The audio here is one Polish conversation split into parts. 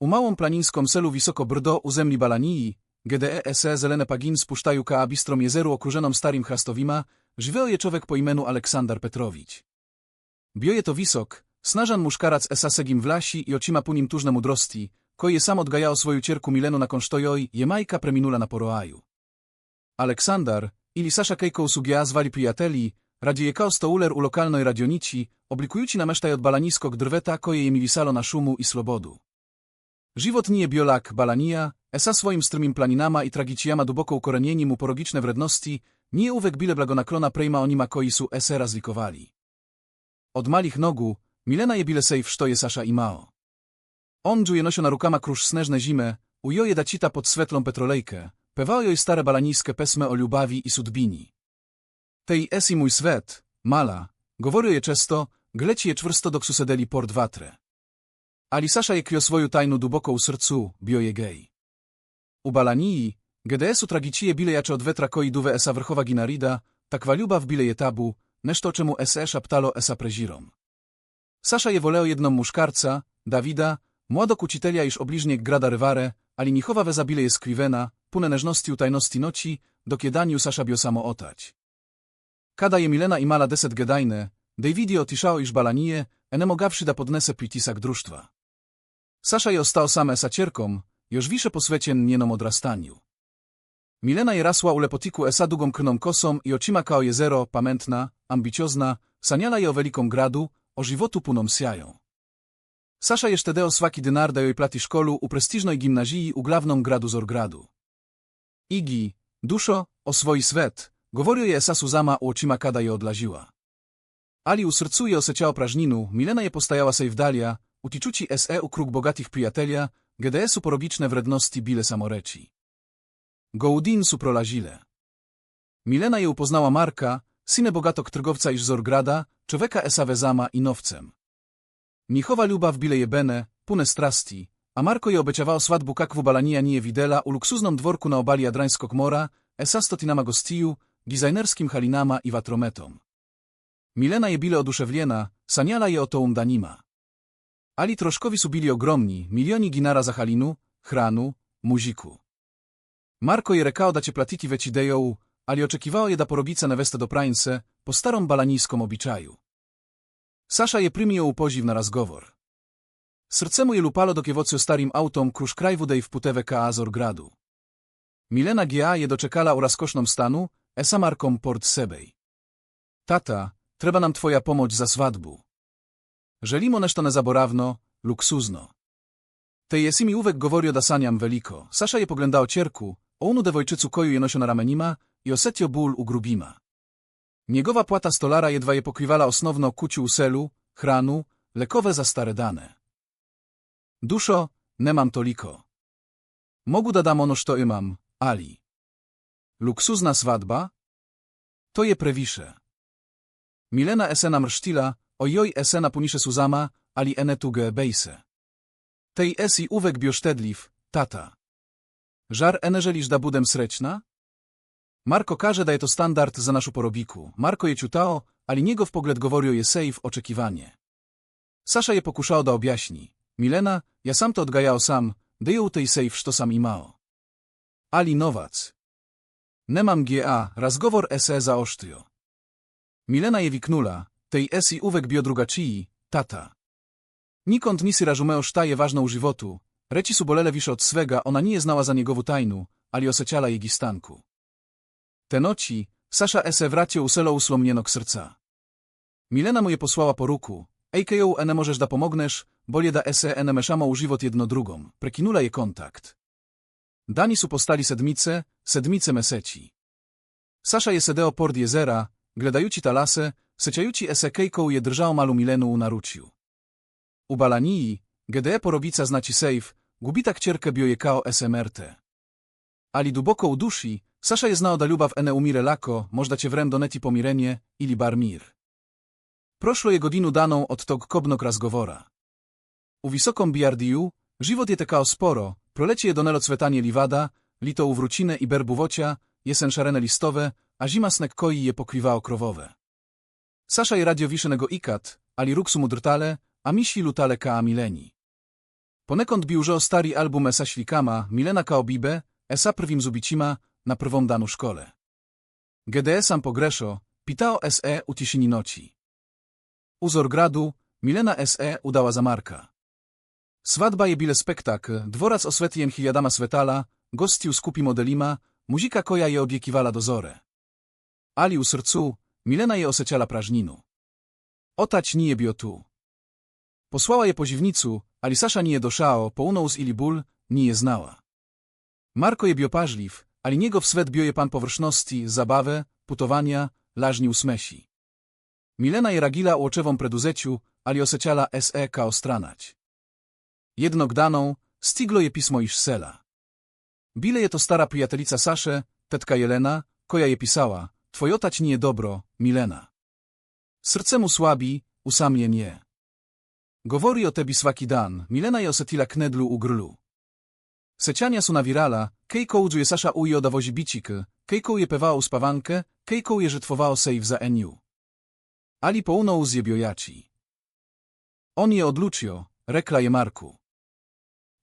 U małą planinską selu wysoko brdo u zemli Balaniji, GDE SE zelene pagin spusztają ka bistrom jezeru okrużoną starim chrastowima, żyweo je człowiek po imieniu Aleksandar Petrowicz. Bioje to wisok, snażan muszkarac esa segim wlasi i ocima punim tużne mudrosti, koje sam odgajao swoją cierku milenu na konsztojoj, jemajka preminula na poroaju. Aleksandar, ili Sasza Kejko sugia zwali prijateli, radzi kao stouler u lokalnej radionici, oblikujući namesztaj od balaniskog drweta koje je milisalo na szumu i slobodu. Żywot nije biolak balanija, esa swoim strymim planinama i tragicijama duboko ukorenieni mu porogiczne wredności, nie uwek bile blagonaklona prejma onima koisu esera zlikowali. Od malich nogu, Milena je bile sej sztoje Sasza i Mao. On dżuje na rukama krusz sneżne zimę, ujoje dacita pod svetlą petrolejkę, pewao joj stare balaniskie pesme o lubawi i sudbini. Tej esi mój swet, mala, govorio je często, gleci je czwrsto do ksusedeli port watre. Ali Sasza je krio swoju tajnu duboko u srcu, bio je gej. U balaniji, GDS-u tragicije bile jacze od wetra koi duwe esa vrchova ginarida, takwa ljubav bile je tabu, nešto czemu SE szaptalo esa prezirom. Sasza je woleo jedną muszkarca, Dawida, młodok ucitelia iż obliżniek grada ryware, ali nichowa weza bile je skwivena, pune neżności u tajności noci, do kiedaniu Sasza bio samo otać. Kada je Milena i mala deset gedajne, Davidio otiszao iż balanije, enemogawszy da podnese pitisak društva. Sasza je ostao same sa cierkom, już wisze po swecien njenom odrastaniu. Milena je rasła u lepotiku esa dugą krną kosą i ocima kao jezero, pamiętna, ambiciozna, saniala je o velikom gradu, o životu punom sjają. Sasza jeszcze deo swaki dynarda joj plati szkolu u prestiżnej gimnaziji u głównym gradu Zorgradu. Igi, duszo, o swoi swet, govorio je esa Suzama u očima kada je odlaziła. Ali u srcu je osjećao prażninu, Milena je postajała sej wdalia, utičući SE krug bogatih prijatelja, GDS-u porobiczne wredności bile samoreci. Goudin su prolazile. Milena je upoznała Marka, synę bogatok trgowca iż Zorgrada, człowieka esa vezama i nowcem. Michowa lubaw bile jebene, pune strasti, a Marko je obeciawał swatbu kakwu balanija nije widela u luksuznom dworku na obali Jadrańskog mora, esa stotinama gostiju, dizajnerskim halinama i watrometom. Milena je bile oduszewliena, saniala je oto umdanima. Ali troszkowi su bili ogromni, milioni ginara za halinu, hranu, muziku. Marko je rekao da će platiti već ideją, ali oczekiwało je da porobica neveste do prańce, po starą balanijskom obiczaju. Sasza je primio u poziv na razgovor. Srce mu je lupalo dok je vocio starim autom kruż kraj wudej w putewę Azor gradu. Milena G.A. je doczekala u raskosznom stanu, esa markom port sebej. Tata, treba nam twoja pomoć za svadbu. Żelimo nešto nezaborawno, luksuzno. Tej jesimi uwek govorio da sanjam veliko. Sasza je poglądał cierku, o unu devojczycu koju je nosio na ramenima i osetio ból u grubima. Niegowa płata stolara jedwa je pokriwala osnowno kuciu uselu, chranu, lekowe za stare dane. Duszo, ne mam toliko. Mogu da dam ono što imam, Ali. Luksuzna svadba? To je prewisze. Milena esena mrsztila, ojoj esena punisze suzama, ali enetuge bejse. Tej esi uwek biosztedliw, tata. Żar eneżeliż da budem srečna? Marko każe daje to standard za naszu porobiku. Marko je ciutao, ali niego w pogled govorio je sejf oczekiwanie. Sasza je pokuszao da objaśni. Milena, ja sam to odgajao sam, deją tej sejf što sam imao. Ali nowac. Nemam GA, razgovor SE za osztrio. Milena je wiknula, tej esi uwek biodrugačiji, tata. Nikąd nisi razumeo sztaje ważną żywotu, reci su bolele wisze od swega, ona nie znała za niegowu tajnu, ali oseciala jej gistanku. Te noci, Sasza ese wracie uselo uslomnieno k serca. Milena mu je posłała po ruku, ejkeją ene możesz da pomognesz, bolje da ese ene meszamo u żywot jedno drugą, prekinula je kontakt. Dani su postali sedmice, sedmice meseci. Sasza je sedeo port jezera, gledajuci talase, seciajuci ese kejką je drżał malu milenu u naruciu. U balaniji, GDE porobica znaci sejf, gubitak cierkę biojekao SMRT. Ali duboko u duši, Sasza je znao da ljubav ene umire lako, možda će vrem doneti pomirenje ili bar mir. Prošlo je godinu daną od tog kobnog razgovora. U visokom biardiju, život je tekao sporo, proleci je donelo cvetanie livada, lito u wrócinę i berbuwocia, jesen szarene listowe, a zima snek koi je pokriwao krowowe. Sasza je radio wiszenego ikat, ali ruksu mudrtale, a misi lutale ka mileni. Ponekąd biużo stari album esa ślikama, Milena Kaobibe, esa prvim zubicima, na prvom danu szkole. GDE sam pogreszo, pitao SE u tišini noci. Uzor gradu, Milena SE udała za Marka. Svadba je bile spektakl, dworac osvetlijen hiljadama svetala, gostiju skupi modelima, muzika koja je odjekiwala dozore. Ali u srcu, Milena je oseciala prażninu. Otać nije bio tu. Posłała je poziwnicu, ali Sasza nije doszao, pounął ili ból, nije znała. Marko je bio pażliw, ali niego w swet bio je pan površnosti, zabawę, putowania, lażni usmesi. Milena je ragila u oczewom preduzeciu, ali oseciala se kao stranać. Jednog daną, stiglo je pismo iż sela. Bile je to stara prijatelica Sasze, tetka Jelena, koja je pisała, twoj otać nije dobro, Milena. Srce mu słabi, usamljen je. Govori o tebi svaki dan, Milena je osetila knedlu u grlu. Seciania su navirala, kejko udzuje Sasza uji odawozi bicik, kejko je pewała uspawankę, kejko je żetwowao sejw za eniu. Ali pounął z jebiojaci. On je odlučio, rekla je Marku.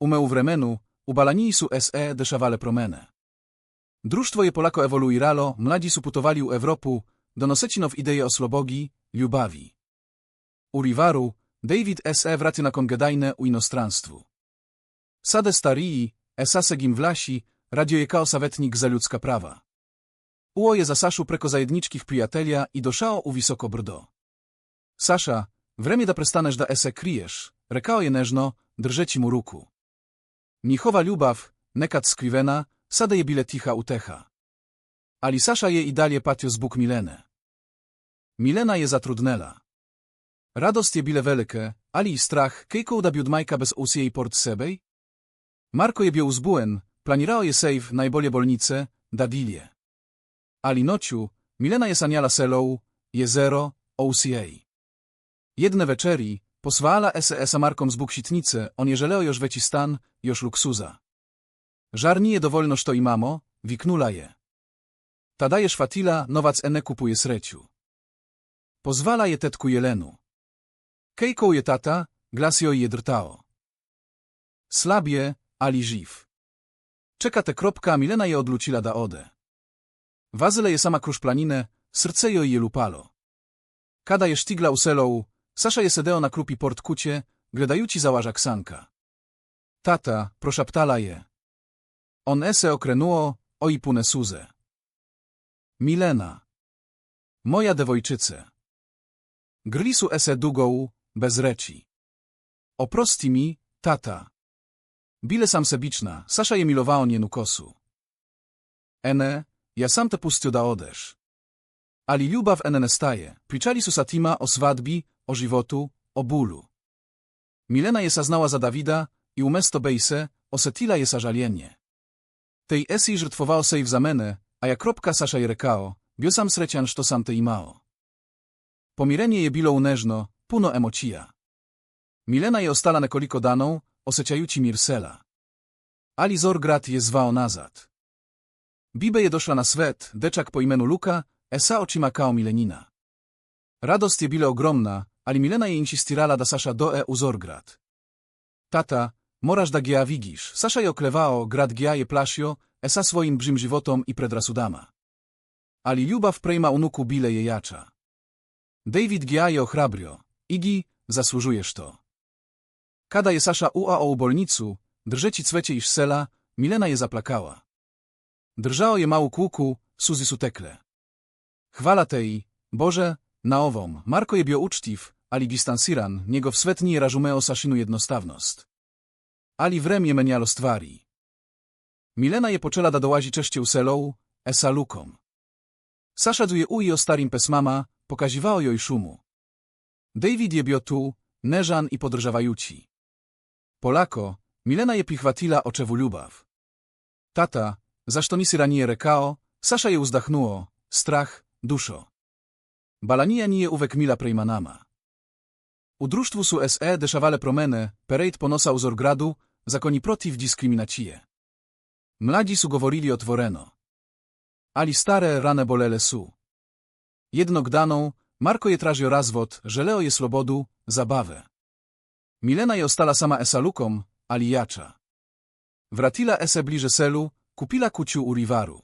Umeu vremenu, u balaniji su se deszawale promene. Društvo je polako ewoluiralo, mladzi su putowali u Evropu, donosecinow ideje o slobogi, ljubavi. U Rivaru, David se vraty na kongedajne u inostranstwu. Sade starii, esase gimwlasi, radio je kao savetnik za ludzka prawa. Uo je za Saszu preko zajedniczkich prijatelja i doszao u visoko brdo. Sasza, vremie da prestaneš da ese kriješ, rekao je nežno, držeći mu ruku. Nichowa ljubav, nekad skrivena, sada je bile ticha utecha. Ali Sasza je i dalje patio zbuk Milene. Milena je zatrudnela. Radost je bile velike, ali i strach, kejko da biudmajka bez usjej port sebej? Marko je bio uzbuen, planirao je sejf najbolje bolnice, dadilje. Ali nociu, Milena je sanjala selou, jezero, OCA. Jedne večeri, posłala SS-a Markom z buksitnice, on je želeo još veći stan, još luksuza. Żar nije dovoljno što imamo, wiknula je. Ta dajesz fatila, nowac ene kupuje sreciu. Pozwala je tetku Jelenu. Kejką je tata, glasio je drtao. Slabie, ali živ. Czeka te kropka, Milena je odlučila da ode. Wazyle je sama kruszplaninę, srce joj je lupalo. Kada je štigla u selou, Sasza je sedeo na krupi port kucie, gledajući załaża ksanka. Tata, proszaptala je. On ese okrenuo, o i pune suze. Milena. Moja dewojczyce. Grlisu ese dugou, bez reci. Oprosti mi, tata. Bile sam sebiczna, Sasza je milowao njenu kosu. Ene, ja sam te pustio da odeš. Ali ljubav ene ne staje, pričali su o svadbi, o životu, o bólu. Milena je saznała za Dawida i umesto bejse, osetila je sażalienie. Tej esi żrtwowao sej w zamene, a jak kropka Sasza je rekao, bio sam srecian što sam te imao. Pomirenie je bilo uneżno, puno emocija. Milena je ostala nekoliko daną, oseciajući Mirsela. Ali Zorgrat je zvao nazad. Bibe je doszła na swet, deczak po imenu Luka, esa očima kao Milenina. Radost je bile ogromna, ali Milena je insistirala da Sasza doe u Zorgrad. Tata, moraš da gea wigisz, Sasza je oklewao, grad gea je plasio, esa swoim brzim životom i predrasudama. Ali ljubav prejma unuku bile je jacza. David gea je ochrabrio, Igi, zasłużujesz to. Kada je Sasza ua o ubolnicu, drżeci cwecie iż sela, Milena je zaplakała. Drżało je mało kłuku, suzy sutekle. Chwala tej, Boże, na owom, Marko je bio uczciw, distansiran, niego w svet nije razumeo Saszinu jednostawnost. Ali vrem je menjalo stvari. Milena je počela da dolazi češće u selou, esa lukom. Sasza je uji o starim pesmama, pokaziwało joj szumu. David je bio tu, neżan i podrżawajuci. Polako, Milena je prihvatila očevu ljubav. Tata, zašto nisi ranije rekao, Sasza je uzdachnuo, strach, duszo. Balanija nije uvek mila prejmanama. U društvu su SE dešavale promene, perejt ponosa u Zorgradu, zakoni protiv diskriminacije. Mladzi su govorili otvoreno. Ali stare rane bolele su. Jednog daną, Marko je tražio razvod, želeo je slobodu, zabawę. Milena je ostala sama esalukom, ali jacza. Wratila ese bliże selu, kupila kuciu u rivaru.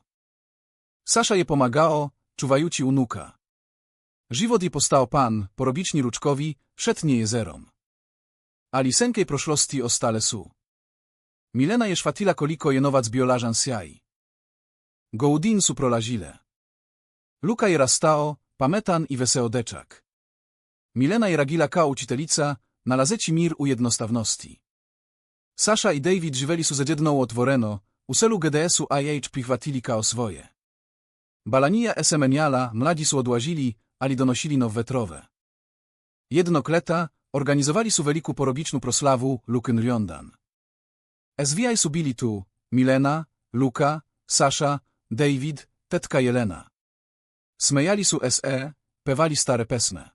Sasza je pomagao, czuwajuci unuka. Żywot je postao pan, porobiczni ruczkowi, szetnie jezerom. Ali senkej proszlosti o stale su. Milena je szwatila koliko je nowac biolażan sjaj. Gołdin su prolazile. Luka je rastao, pametan i weseodeczak. Milena je ragila kao učiteljica, nalazeci mir u jednostawności. Sasza i David żyweli su zedjedną otworeno, u GDS-u IH prihwatili kao swoje. Balanija esemeniala, mladzi su odłazili, ali donosili now wetrowe. Jedno kleta, organizowali su veliku porobicznu proslawu Lukyn Riondan. SVI su bili tu, Milena, Luka, Sasza, David, tetka Jelena. Smejali su SE, pewali stare pesme.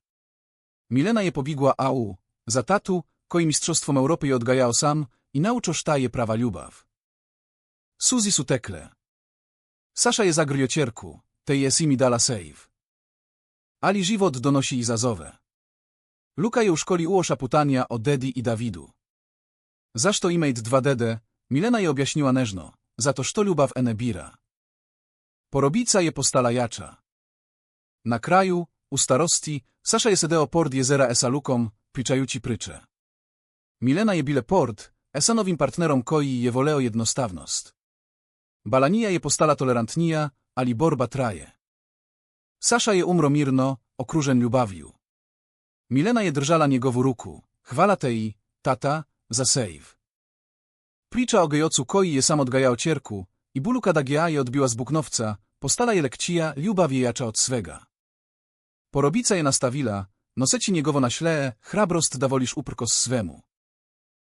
Milena je pobigła AU, za tatu, koji mistrzostwom Europy je odgajao sam i nauczo sztaje prawa lubaw. Suzy su tekle. Sasza je zagryjocierku, tej jest imi dala save. Ali żywot donosi i zazowe. Luka je u szkoli uosza putania o Dedi i Dawidu. Zašto imejt dwa dede, Milena je objaśniła neżno, za to szto lubaw enebira. Porobica je postala jacza. Na kraju, u starosti, Sasza je sedeo port jezera esalukom, pričajuci prycze. Milena je bile port, esanowim partnerom koi je voleo jednostawnost. Balanija je postala tolerantnija, ali borba traje. Sasza je umro mirno, okrużen lubawiu. Milena je drżala niegowu ruku, chwala tej, tata, za sejw. Pricza o gejocu koi je sam odgajao cierku, i bulu kadagia je odbiła z buknowca, postala je lekcija, lubaw je jacza od swega. Porobica je nastawila, noseci niegowo na ślee, hrabrost dawolisz uprkos swemu.